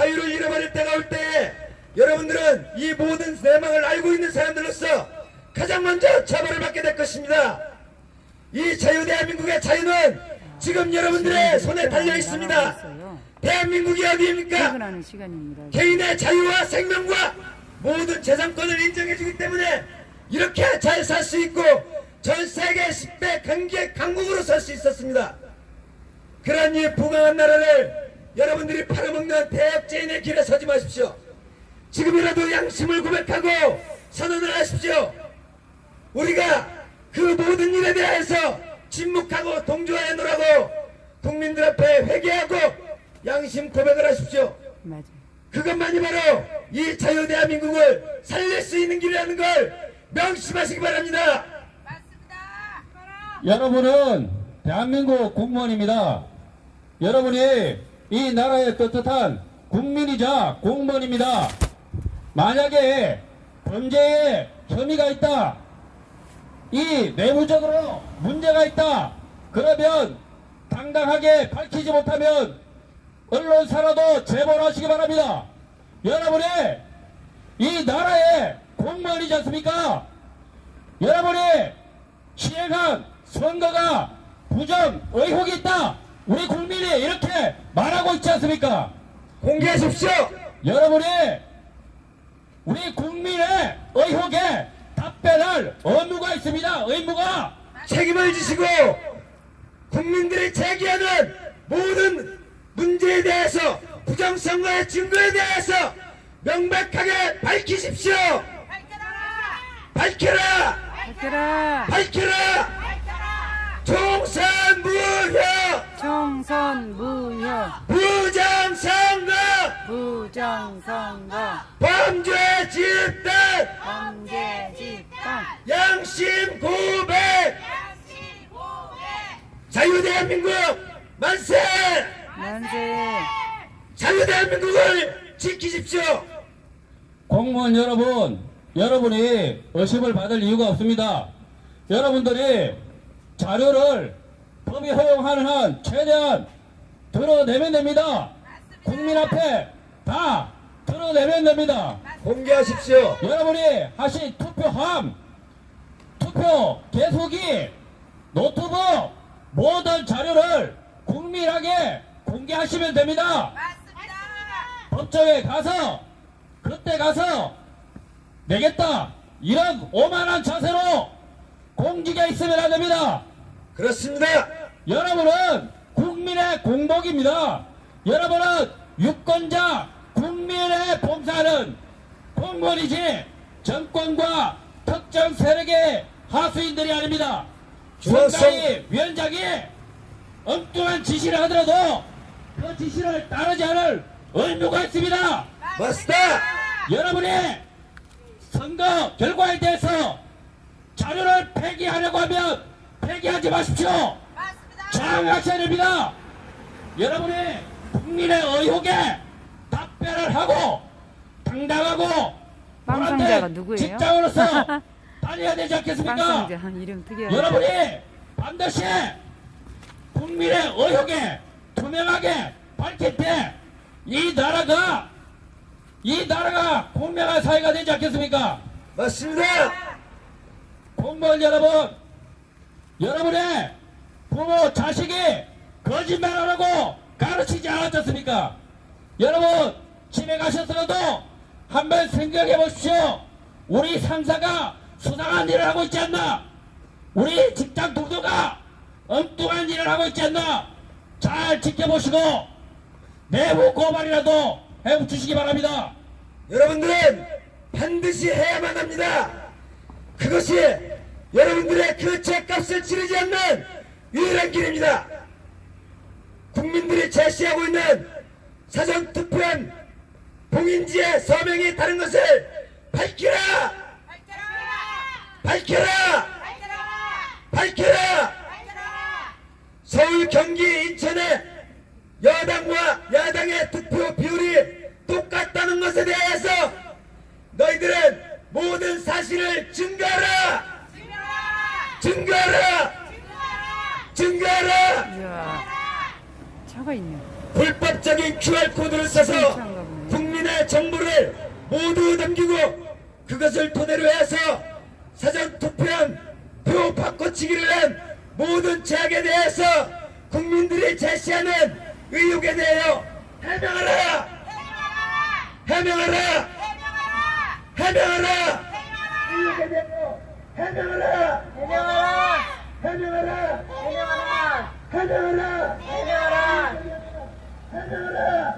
자유를 잃어버릴 때가 올때 여러분들은 이 모든 내막을 알고 있는 사람들로서 가장 먼저 처벌을 받게 될 것입니다. 이 자유 대한민국의 자유는 지금 여러분들의 손에 달려 있습니다. 대한민국이 어디입니까? 개인의 자유와 생명과 모든 재산권을 인정해주기 때문에 이렇게 잘 살 수 있고 전 세계 10대 강기 강국으로 설수 있었습니다. 그러한 이 부강한 나라를 여러분들이 팔아먹는 대역죄인의 길에 서지 마십시오. 지금이라도 양심을 고백하고 선언을 하십시오. 우리가 그 모든 일에 대해서 침묵하고 동조해 놓으라고 국민들 앞에 회개하고 양심 고백을 하십시오. 맞아요. 그것만이 바로 이 자유 대한민국을 살릴 수 있는 길이라는 걸 명심하시기 바랍니다. 여러분은 대한민국 공무원입니다. 여러분이 이 나라의 떳떳한 국민이자 공무원입니다. 만약에 범죄에 혐의가 있다, 이 내부적으로 문제가 있다, 그러면 당당하게 밝히지 못하면 언론사라도 제보를 하시기 바랍니다. 여러분이 이 나라의 공무원이지 않습니까? 여러분이 시행한 선거가 부정 의혹이 있다. 우리 국민이 이렇게 말하고 있지 않습니까? 공개하십시오. 여러분이 우리 국민의 의혹에 답변할 의무가 있습니다. 의무가 책임을 지시고 국민들이 제기하는 모든 문제에 대해서 부정선거의 증거에 대해서 명백하게 밝히십시오. 밝혀라! 밝혀라! 밝혀라! 총선 총선 무효! 부정선거! 부정선거! 범죄 집단! 범죄 집단! 양심 고백! 자유대한민국 만세! 만세! 자유대한민국을 지키십시오! 공무원 여러분, 여러분이 의심을 받을 이유가 없습니다. 여러분들이 자료를 법이 허용하는 한 최대한 드러내면 됩니다. 국민 앞에 다 드러내면 됩니다. 공개하십시오. 여러분이 하신 투표함, 투표 개소기, 노트북 모든 자료를 국민에게 공개하시면 됩니다. 법정에 가서 그때 가서 내겠다 이런 오만한 자세로 공직에 있으면 안 됩니다. 그렇습니다. 여러분은 국민의 공복입니다. 여러분은 유권자 국민의 봉사는 공무원이지 정권과 특정 세력의 하수인들이 아닙니다. 선관위 위원장이 엉뚱한 지시를 하더라도 그 지시를 따르지 않을 의무가 있습니다. 맞습니다. 여러분이 선거 결과에 대해서 자료를 폐기하려고 하면 폐기하지 마십시오. 저항하셔야 됩니다. 여러분이 국민의 의혹에 답변을 하고 당당하고 빵상자가 보람된 누구예요? 직장으로서 다녀야 되지 않겠습니까? 빵상자 이름 특이하네. 여러분이 반드시 국민의 의혹에 투명하게 밝힐 때 이 나라가 이 나라가 공명한 사회가 되지 않겠습니까? 맞습니다. 공무원 여러분, 여러분의 부모 자식이 거짓말하라고 가르치지 않았지 않습니까? 여러분 집에 가셔서라도 한번 생각해 보십시오. 우리 상사가 수상한 일을 하고 있지 않나? 우리 직장 동료가 엉뚱한 일을 하고 있지 않나? 잘 지켜보시고 내부 고발이라도 해주시기 바랍니다. 여러분들은 반드시 해야만 합니다. 그것이 여러분들의 그 죄값을 치르지 않는 유일한 길입니다. 국민들이 제시하고 있는 사전투표한 봉인지의 서명이 다른 것을 밝히라! 밝혀라! 밝혀라! 서울, 경기, 인천의 여당과 야당의 투표 비율이 똑같다는 것에 대해서 너희들은 모든 사실을 증거하라! 증거하라! 증거하라! 이야, 차가 있네. 불법적인 QR코드를 써서 보네. 정보를 모두 넘기고 그것을 토대로 해서 사전 투표한 표 바꿔치기를 한 모든 제약에 대해서 국민들이 제시하는 의혹에 대하여 해명하라! 해명하라! 해명하라! 의혹에 대하여 해명하라! 해명하라! 해명하라! Hele hele! Hele hele! Hele hele!